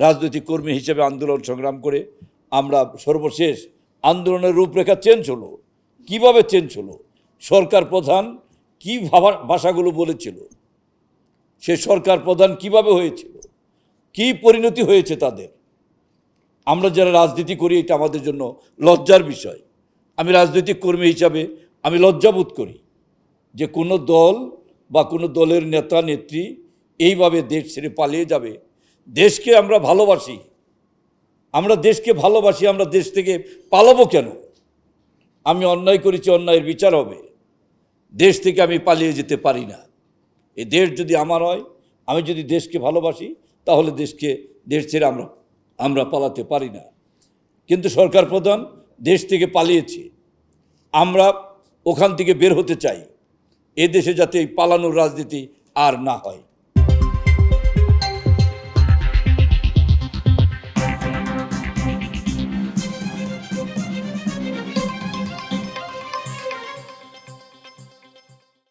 রাজনৈতিক কর্মী হিসেবে আন্দোলন সংগ্রাম করে আমরা সর্বশেষ আন্দোলনের রূপরেখা চেঞ্জ হলো। কীভাবে চেঞ্জ হলো? সরকার প্রধান কী ভাবা ভাষাগুলো বলেছিল? সে সরকার প্রধান কীভাবে হয়েছিল? কি পরিণতি হয়েছে তাদের? আমরা যারা রাজনীতি করি, এটা আমাদের জন্য লজ্জার বিষয়। আমি রাজনৈতিক কর্মী হিসাবে আমি লজ্জাবোধ করি যে কোনো দল বা কোনো দলের নেতা, নেত্রী এইভাবে দেশ ছেড়ে পালিয়ে যাবে দেশকে আমরা ভালোবাসি। আমরা দেশকে ভালোবাসি, আমরা দেশ থেকে পালাবো কেন? আমি অন্যায় করেছি, অন্যায়ের বিচার হবে। দেশ থেকে আমি পালিয়ে যেতে পারি না। এ দেশ যদি আমার হয়, আমি যদি দেশকে ভালোবাসি, তাহলে দেশকে, দেশ ছেড়ে আমরা আমরা পালাতে পারি না। কিন্তু সরকার প্রধান দেশ থেকে পালিয়েছে। আমরা ওখান থেকে বের হতে চাই। এ দেশে যাতে এই পালানোর রাজনীতি আর না হয়।